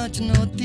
not to know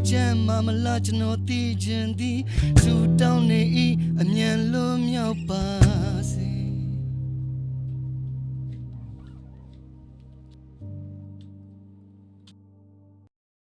င်မီအမေချမ်းမမလားကျွန်တော်သိချင်သည်စူတောင်းနေ၏